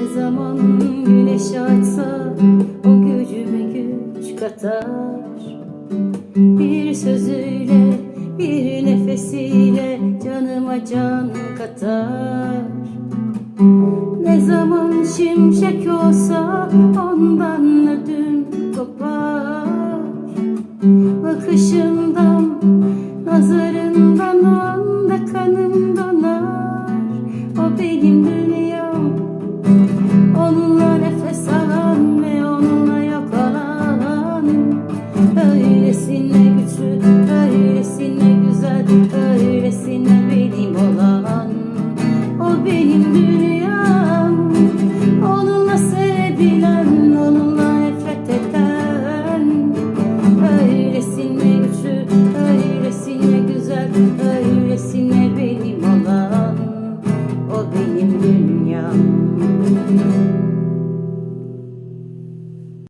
Ne zaman güneş açsa o gücüme güç katar. Bir sözüyle bir nefesiyle canıma can katar. Ne zaman şimşek olsa ondan ödüm kopar Bakışından, Öylesine güçlü,